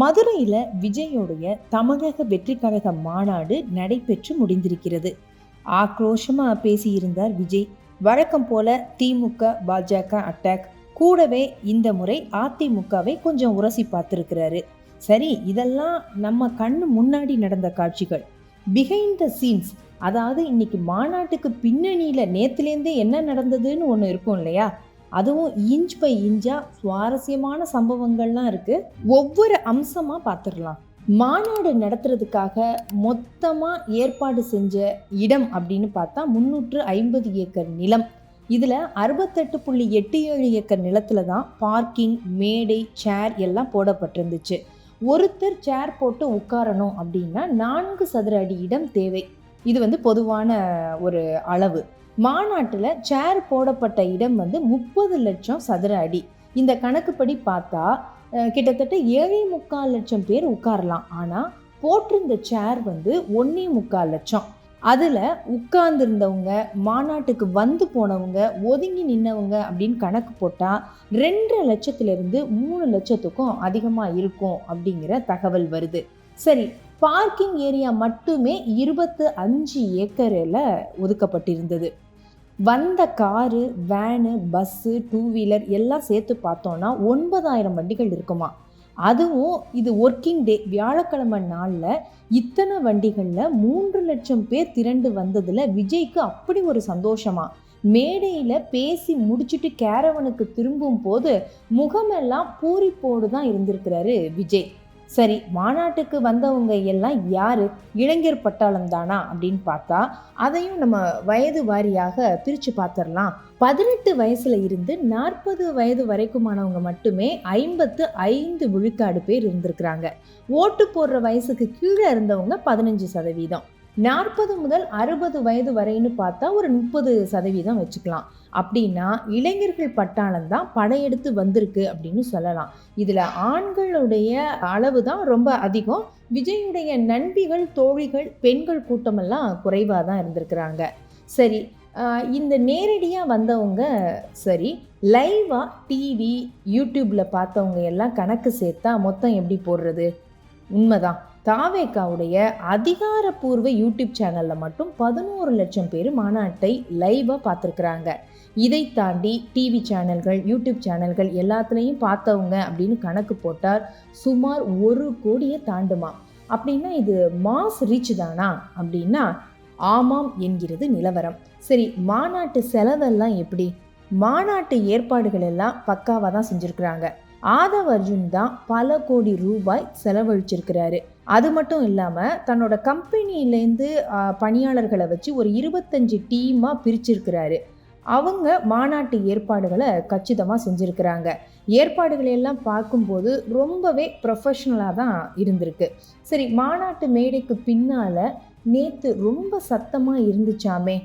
மதுரையில் விஜயோடைய தமிழக வெற்றி கழக மாநாடு நடைபெற்று முடிந்திருக்கிறது. ஆக்ரோஷமாக பேசியிருந்தார் விஜய். வழக்கம் போல திமுக பாஜக அட்டாக் கூடவே இந்த முறை அதிமுகவை கொஞ்சம் உரசி பார்த்துருக்கிறாரு. சரி இதெல்லாம் நம்ம கண்ணு முன்னாடி நடந்த காட்சிகள். பிஹைண்ட் த சீன்ஸ் அதாவது இன்னைக்கு மாநாட்டுக்கு பின்னணியில் நேத்துலேருந்தே என்ன நடந்ததுன்னு ஒன்று இருக்கும் இல்லையா? அதுவும் இன்ச் பை இன்ச்சாக சுவாரஸ்யமான சம்பவங்கள்லாம் இருக்குது ஒவ்வொரு அம்சமாக பார்த்துடலாம் மாநாடு நடத்துறதுக்காக மொத்தமாக ஏற்பாடு செஞ்ச இடம் அப்படின்னு பார்த்தா முந்நூற்று ஐம்பது ஏக்கர் நிலம். இதில் அறுபத்தெட்டு புள்ளி எட்டு ஏழு ஏக்கர் நிலத்தில் தான் பார்க்கிங் மேடை சேர் எல்லாம் போடப்பட்டிருந்துச்சு. ஒருத்தர் சேர் போட்டு உட்காரணும் அப்படின்னா நான்கு சதுர அடி இடம் தேவை. இது வந்து பொதுவான ஒரு அளவு. மாநாட்டில் சேர் போடப்பட்ட இடம் வந்து முப்பது லட்சம் சதுர அடி. இந்த கணக்குப்படி பார்த்தா கிட்டத்தட்ட ஏழே முக்கால் லட்சம் பேர் உட்காரலாம். ஆனால் போட்டிருந்த சேர் வந்து ஒன்றே முக்கால் லட்சம். அதில் உட்கார்ந்துருந்தவங்க மாநாட்டுக்கு வந்து போனவங்க ஒதுங்கி நின்னவங்க அப்படின்னு கணக்கு போட்டால் ரெண்டரை லட்சத்திலிருந்து மூணு லட்சத்துக்கும் அதிகமாக இருக்கும் அப்படிங்கிற தகவல் வருது. சரி பார்க்கிங் ஏரியா மட்டுமே இருபத்து அஞ்சு ஏக்கரில் ஒதுக்கப்பட்டிருந்தது. வந்த car van bus two wheeler எல்லாம் சேர்த்து பார்த்தோன்னா ஒன்பதாயிரம் வண்டிகள் இருக்குமா? அதுவும் இது ஒர்க்கிங் டே வியாழக்கிழமை நாளில் இத்தனை வண்டிகளில் மூன்று லட்சம் பேர் திரண்டு வந்ததில் விஜய்க்கு அப்படி ஒரு சந்தோஷமா? மேடையில் பேசி முடிச்சுட்டு கேரவனுக்கு திரும்பும் போது முகமெல்லாம் பூரிப்போடு தான் இருந்திருக்கிறாரு விஜய். சரி மாநாட்டுக்கு வந்தவங்க எல்லாம் யார்? இளைஞர் பட்டாளம் தானா? அப்படின்னு பார்த்தா அதையும் நம்ம வயது வாரியாக பிரித்து பார்த்துடலாம் பதினெட்டு வயசுல இருந்து நாற்பது வயது வரைக்குமானவங்க மட்டுமே ஐம்பத்து ஐந்து விழுக்காடு பேர் இருந்திருக்கிறாங்க. ஓட்டு போடுற வயசுக்கு கீழே இருந்தவங்க பதினஞ்சு சதவீதம். நாற்பது முதல் அறுபது வயது வரைன்னு பார்த்தா ஒரு முப்பது சதவீதம் வச்சுக்கலாம். அப்படின்னா இளைஞர்கள் பட்டாளம் தான் படையெடுத்து வந்திருக்கு அப்படின்னு சொல்லலாம். இதில் ஆண்களுடைய அளவு தான் ரொம்ப அதிகம். விஜயுடைய நண்பிகள் தோழிகள் பெண்கள் கூட்டமெல்லாம் குறைவாக தான் இருந்திருக்கிறாங்க. சரி இந்த நேரடியாக வந்தவங்க சரி லைவாக டிவி யூடியூப்பில் பார்த்தவங்க எல்லாம் கணக்கு சேர்த்தா மொத்தம் எப்படி போடுறது? உண்மைதான். தாவேக்காவுடைய அதிகாரப்பூர்வ யூடியூப் சேனலில் மட்டும் பதினோரு லட்சம் பேர் மாநாட்டை லைவாக பார்த்துருக்குறாங்க. இதை தாண்டி டிவி சேனல்கள் யூடியூப் சேனல்கள் எல்லாத்துலேயும் பார்த்தவங்க அப்படின்னு கணக்கு போட்டால் சுமார் ஒரு கோடியை தாண்டுமா. அப்படின்னா இது மாஸ் ரீச் தானா? அப்படின்னா ஆமாம் என்கிறது நிலவரம். சரி மாநாட்டு செலவெல்லாம் எப்படி? மாநாட்டு ஏற்பாடுகள் எல்லாம் பக்காவாக தான் செஞ்சுருக்குறாங்க. ஆதவ் அர்ஜுன் தான் பல கோடி ரூபாய் செலவழிச்சிருக்கிறாரு. அது மட்டும் இல்லாமல் தன்னோட கம்பெனிலேருந்து பணியாளர்களை வச்சு ஒரு இருபத்தஞ்சு டீமாக பிரிச்சிருக்கிறாரு. அவங்க மாநாட்டு ஏற்பாடுகளை கச்சிதமாக செஞ்சுருக்கிறாங்க. ஏற்பாடுகளை எல்லாம் பார்க்கும்போது ரொம்பவே ப்ரொஃபஷ்னலாக தான் இருந்திருக்கு. சரி மாநாட்டு மேடைக்கு பின்னால் நேற்று ரொம்ப சத்தமாக இருந்துச்சாமே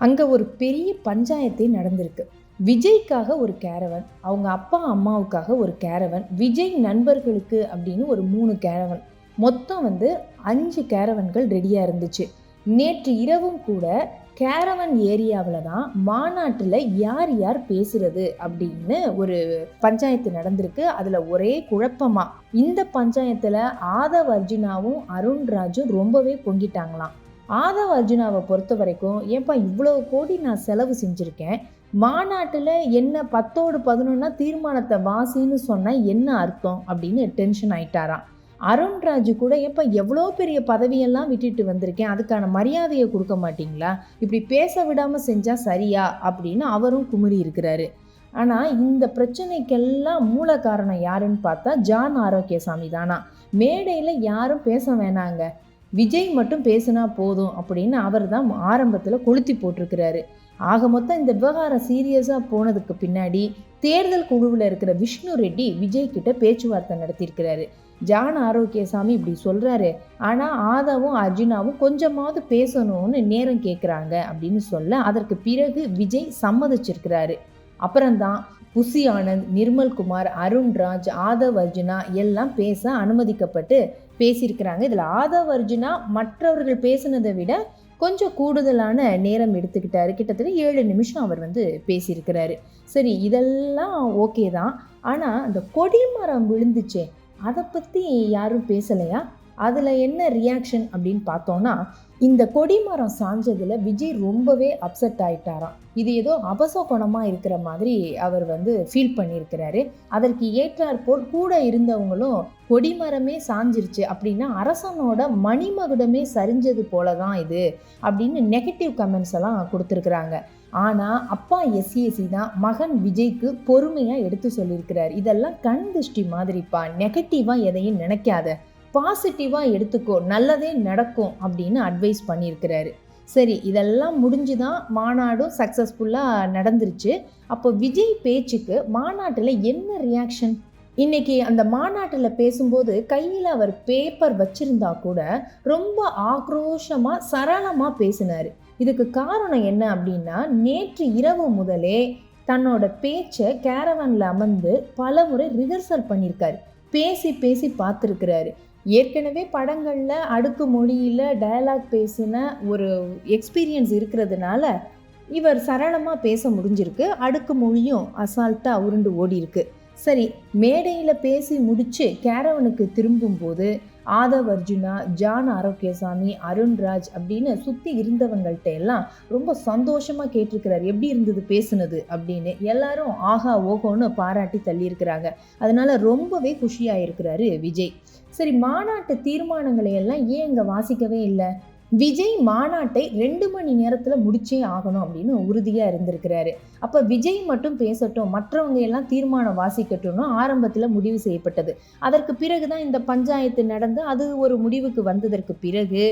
அங்கே ஒரு பெரிய பஞ்சாயத்தே நடந்திருக்கு. விஜய்க்காக ஒரு கேரவன் அவங்க அப்பா அம்மாவுக்காக ஒரு கேரவன் விஜய் நண்பர்களுக்கு அப்படின்னு ஒரு மூணு கேரவன் மொத்தம் வந்து அஞ்சு கேரவன்கள் ரெடியாக இருந்துச்சு. நேற்று இரவும் கூட கேரவன் ஏரியாவில் தான் மாநாட்டில் யார் யார் பேசுறது அப்படின்னு ஒரு பஞ்சாயத்து நடந்திருக்கு. அதில் ஒரே குழப்பமா. இந்த பஞ்சாயத்தில் ஆதவ் அர்ஜுனாவும் அருண்ராஜும் ரொம்பவே பொங்கிட்டாங்களாம். ஆதவ் அர்ஜுனாவை பொறுத்த வரைக்கும் ஏன்பா இவ்வளோ கோடி நான் செலவு செஞ்சுருக்கேன்? மாநாட்டில் என்ன பத்தோடு பதினொன்னா தீர்மானத்தை வாசின்னு சொன்னால் என்ன அர்த்தம்? அப்படின்னு டென்ஷன் ஆயிட்டாராம். அருண்ராஜு கூட எப்போ எவ்வளோ பெரிய பதவியெல்லாம் விட்டுட்டு வந்திருக்கேன்? அதுக்கான மரியாதையை கொடுக்க மாட்டிங்களா? இப்படி பேச விடாமல் செஞ்சால் சரியா? அப்படின்னு அவரும் குமுறி இருக்கிறாரு. ஆனால் இந்த பிரச்சனைக்கெல்லாம் மூல காரணம் யாருன்னு பார்த்தா ஜான் ஆரோக்கியசாமி தானா. மேடையில் யாரும் பேச வேணாங்க. விஜய் மட்டும் பேசினா போதும் அப்படின்னு அவர் தான் ஆரம்பத்தில் கொளுத்தி போட்டிருக்கிறாரு. ஆக மொத்தம் இந்த விவகாரம் சீரியஸாக போனதுக்கு பின்னாடி தேர்தல் குழுவில் இருக்கிற விஷ்ணு ரெட்டி விஜய் கிட்ட பேச்சுவார்த்தை நடத்தியிருக்கிறாரு. ஜான் ஆரோக்கியசாமி இப்படி சொல்கிறாரு ஆனால் ஆதவும் அர்ஜுனாவும் கொஞ்சமாவது பேசணும்னு நேரம் கேட்குறாங்க அப்படின்னு சொல்ல அதற்கு பிறகு விஜய் சம்மதிச்சிருக்கிறாரு. அப்புறம்தான் புசி ஆனந்த் நிர்மல்குமார் அருண்ராஜ் ஆதவ் அர்ஜுனா எல்லாம் பேச அனுமதிக்கப்பட்டு பேசியிருக்கிறாங்க. இதில் ஆதவ் அர்ஜுனா மற்றவர்கள் பேசினதை விட கொஞ்சம் கூடுதலான நேரம் எடுத்துக்கிட்டாரு. கிட்டத்தட்ட ஏழு நிமிஷம் அவர் வந்து பேசியிருக்கிறாரு. சரி இதெல்லாம் ஓகே தான். ஆனால் அந்த கொடிமரம் விழுந்துச்சே அதை பற்றி யாரும் பேசலையா? அதில் என்ன ரியாக்ஷன் அப்படின்னு பார்த்தோன்னா இந்த கொடிமரம் சாஞ்சதில் விஜய் ரொம்பவே அப்செட் ஆயிட்டாராம். இது ஏதோ அபசகுணமாக இருக்கிற மாதிரி அவர் வந்து ஃபீல் பண்ணியிருக்கிறாரு. அதற்கு ஏற்றாற்போல் கூட இருந்தவங்களும் கொடிமரமே சாஞ்சிருச்சு அப்படின்னா அரசனோட மணிமகுடமே சரிஞ்சது போல தான் இது அப்படின்னு நெகட்டிவ் கமெண்ட்ஸ் எல்லாம் கொடுத்துருக்குறாங்க. ஆனால் அப்பா எஸ்சிஎஸ்சி தான் மகன் விஜய்க்கு பொறுமையாக எடுத்து சொல்லியிருக்கிறார். இதெல்லாம் கண் திருஷ்டி மாதிரிப்பா. நெகட்டிவாக எதையும் நினைக்காத. பாசிட்டிவாக எடுத்துக்கோ நல்லதே நடக்கும் அப்படின்னு அட்வைஸ் பண்ணியிருக்கிறாரு. சரி இதெல்லாம் முடிஞ்சு தான் மாநாடும் சக்ஸஸ்ஃபுல்லாக நடந்துருச்சு. அப்போ விஜய் பேச்சுக்கு மாநாட்டில் என்ன ரியாக்ஷன் இன்னைக்கு அந்த மாநாட்டில் பேசும்போது கையில் அவர் பேப்பர் வச்சிருந்தா கூட ரொம்ப ஆக்ரோஷமாக சரளமாக பேசினார். இதுக்கு காரணம் என்ன அப்படின்னா நேற்று இரவு முதலே தன்னோட பேச்சை கேரவனில் அமர்ந்து பல முறை ரிஹர்சல் பண்ணியிருக்காரு. பேசி பேசி பார்த்துருக்கிறாரு. ஏற்கனவே படங்களில் அடுக்கு மொழியில் டயலாக் பேசின ஒரு எக்ஸ்பீரியன்ஸ் இருக்கிறதுனால இவர் சரளமாக பேச முடிஞ்சிருக்கு. அடுக்கு மொழியும் அசால்ட்டாக உருண்டு ஓடி இருக்குது சரி மேடையில் பேசி முடிச்சு கேரவனுக்கு திரும்பும்போது ஆதவ் அர்ஜுனா ஜான் ஆரோக்கியசாமி அருண்ராஜ் அப்படின்னு சுற்றி இருந்தவங்கள்ட்ட எல்லாம் ரொம்ப சந்தோஷமாக கேட்டிருக்கிறார். எப்படி இருந்தது பேசுனது அப்படின்னு எல்லாரும் ஆஹா ஓஹோன்னு பாராட்டி தள்ளியிருக்கிறாங்க. அதனால ரொம்பவே குஷியாக இருக்கிறாரு விஜய். சரி மாநாட்டு தீர்மானங்களை எல்லாம் ஏன் இங்கே வாசிக்கவே இல்லை? விஜய் மாநாட்டை ரெண்டு மணி நேரத்தில் முடிச்சே ஆகணும் அப்படின்னு உறுதியாக இருந்திருக்கிறாரு. அப்போ விஜய் மட்டும் பேசட்டும் மற்றவங்க எல்லாம் தீர்மானம் வாசிக்கட்டும்னு ஆரம்பத்தில் முடிவு செய்யப்பட்டது. அதற்கு பிறகு தான் இந்த பஞ்சாயத்து நடந்து அது ஒரு முடிவுக்கு வந்ததற்கு பிறகு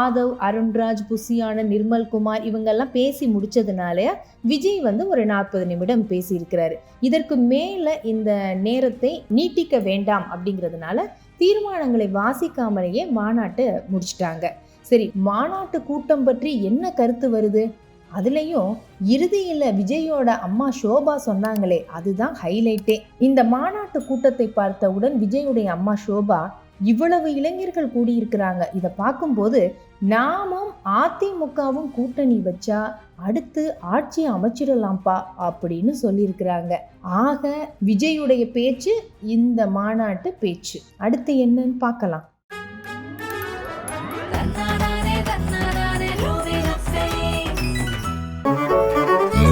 ஆதவ் அருண்ராஜ் புசியான நிர்மல்குமார் இவங்கெல்லாம் பேசி முடிச்சதுனால விஜய் வந்து ஒரு நாற்பது நிமிடம் பேசியிருக்கிறாரு. இதற்கு மேலே இந்த நேரத்தை நீட்டிக்க வேண்டாம் அப்படிங்கிறதுனால தீர்மானங்களை வாசிக்காமலேயே மாநாட்டை முடிச்சிட்டாங்க. சரி மாநாட்டு கூட்டம் பற்றி என்ன கருத்து வருது? அதுலேயும் இறுதியில் விஜயோட அம்மா ஷோபா சொன்னாங்களே அதுதான் ஹைலைட்டே இந்த மாநாட்டு கூட்டத்தை பார்த்தவுடன் விஜயுடைய அம்மா ஷோபா இவ்வளவு இளைஞர்கள் கூடியிருக்கிறாங்க. இதை பார்க்கும்போது நாமும் அதிமுகவும் கூட்டணி வச்சா அடுத்து ஆட்சி அமைச்சிடலாம்ப்பா அப்படின்னு சொல்லியிருக்கிறாங்க. ஆக விஜயுடைய பேச்சு இந்த மாநாட்டு பேச்சு. அடுத்து என்னன்னு பார்க்கலாம்.